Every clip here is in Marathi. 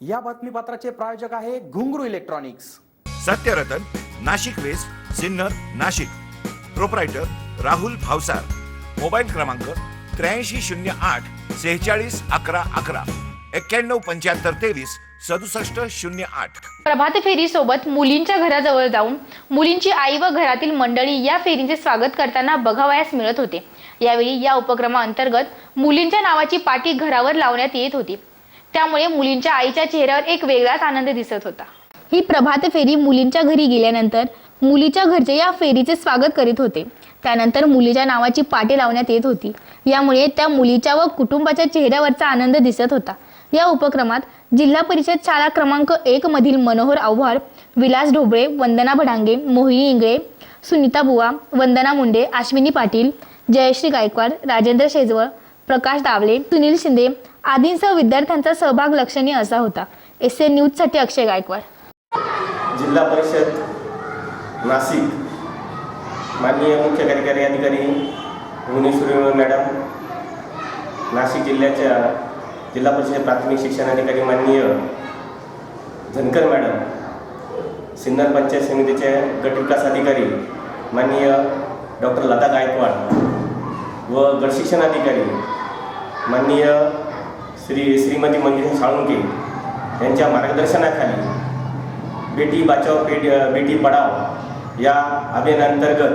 या बातमीपत्राचे प्रायोजक आहे Ghungru electronics. Satyaratan Nashik west Sinnar Nashik. Proprietor Rahul Bhavsar. Mobile क्रमांक त्र्याऐंशी शून्य आठ सेहेचाळीस अकरा अकरा. एक्क्याण्णव पंच्याहत्तर तेवीस सदुसष्ट शून्य आठ. प्रभात फेरी सोबत मुलींच्या घराजवळ जाऊन मुलींची आई व घरातील मंडळी या फेरीचे स्वागत करताना बघावयास मिळत होते. यावेळी या उपक्रमाअंतर्गत मुलींच्या नावाची पाटी घरावर लावण्यात येत होती. त्यामुळे मुलींच्या आईच्या चेहऱ्यावर एक वेगळाच आनंद दिसत होता. ही प्रभात फेरी मुलींच्या घरी गेल्यानंतर मुलीच्या घरचे या फेरीचे स्वागत करीत होते. त्यानंतर मुलीच्या नावाची पाटी लावण्यात येत होती. यामुळे त्या मुलीच्या व कुटुंबाच्या चेहऱ्यावरचा आनंद दिसत होता. या उपक्रमात जिल्हा परिषद शाळा क्रमांक एक मधील मनोहर आव्हाड विलास ढोबळे वंदना भडांगे मोहिनी इंगळे सुनीता बुवा वंदना मुंडे अश्विनी पाटील जयश्री गायकवाड राजेंद्र शेजवळ प्रकाश दावले सुनील शिंदे आदींसह विद्यार्थ्यांचा सहभाग लक्षणीय असा होता. एस एन न्यूजसाठी अक्षय गायकवाड. जिल्हा परिषद नाशिक. माननीय मुख्य कार्यकारी अधिकारी भुवनेश्वरी मॅडम नाशिक जिल्ह्याच्या जिल्हा परिषद प्राथमिक शिक्षण अधिकारी माननीय धनकर मॅडम सिन्नर पंचायत समितीचे गट विकास अधिकारी माननीय डॉक्टर लता गायकवाड व गट शिक्षण अधिकारी माननीय श्री श्रीमती मंदिर साळुंके यांच्या मार्गदर्शनाखाली बेटी बचाव बेटी बेटी पढाव या अभियानांतर्गत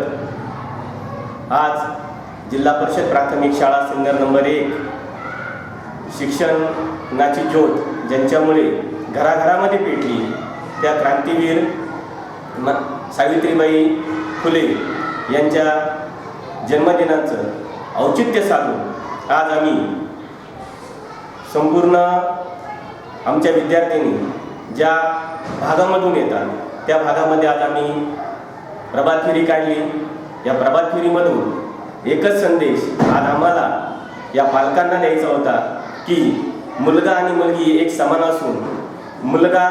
आज जिल्हा परिषद प्राथमिक शाळा सिन्नर नंबर एक शिक्षणाची ज्योत ज्यांच्यामुळे घराघरामध्ये पेटली त्या क्रांतीवीर म सावित्रीबाई फुले यांच्या जन्मदिनाचं औचित्य साधून आज आम्ही संपूर्ण आमच्या विद्यार्थ्यांनी ज्या भागामधून येतात त्या भागामध्ये आज आम्ही प्रभात फेरी काढली. या प्रभात फेरीमधून एकच संदेश आज आम्हाला या पालकांना द्यायचा होता की मुलगा आणि मुलगी एक समान असून मुलगा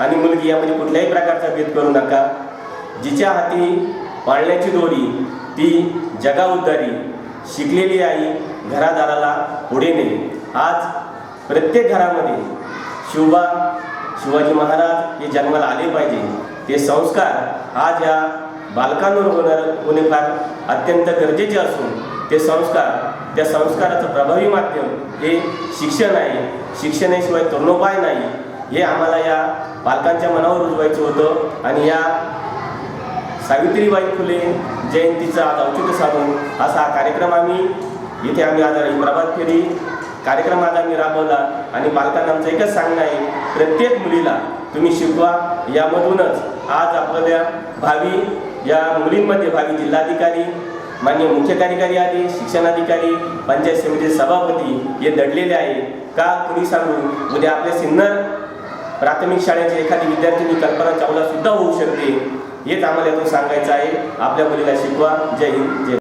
आणि मुलगी यामध्ये कुठल्याही प्रकारचा भेद करू नका. जिच्या हाती पाळण्याची दोरी ती जगा उद्धारी शिकलेली आई घरादाराला पुढे नेली आज प्रत्येक घरामध्ये शिवबा शिवाजी महाराज हे जन्माला आले पाहिजे. ते संस्कार आज या बालकांवर होणार होणे फार अत्यंत गरजेचे असून ते संस्कार त्या संस्काराचं प्रभावी माध्यम हे शिक्षण आहे. शिक्षणाशिवाय तरुणोपाय नाही. हे आम्हाला या पालकांच्या मनावर रुजवायचं होतं आणि या सावित्रीबाई फुले जयंतीचा आज औचित्य साधून असा हा कार्यक्रम आम्ही इथे आम्ही आज प्रभात फेरी कार्यक्रम आज आम्ही राबवला आणि पालकांना आमचं एकच सांगणं आहे प्रत्येक मुलीला तुम्ही शिकवा. यामधूनच आज आपल्या भावी या मुलींमध्ये भावी जिल्हाधिकारी मान्य मुख्य कार्यकारी आधी शिक्षणाधिकारी पंचायत समिती सभापती हे दडलेले आहे. का कुणी सांगू? उद्या आपल्या सिन्नर प्राथमिक शाळेची एखादी विद्यार्थिनी कल्पना चावला सुद्धा होऊ शकते हेच आम्हाला यातून सांगायचं आहे. आपल्या मुलीला शिकवा. जय हिंद जय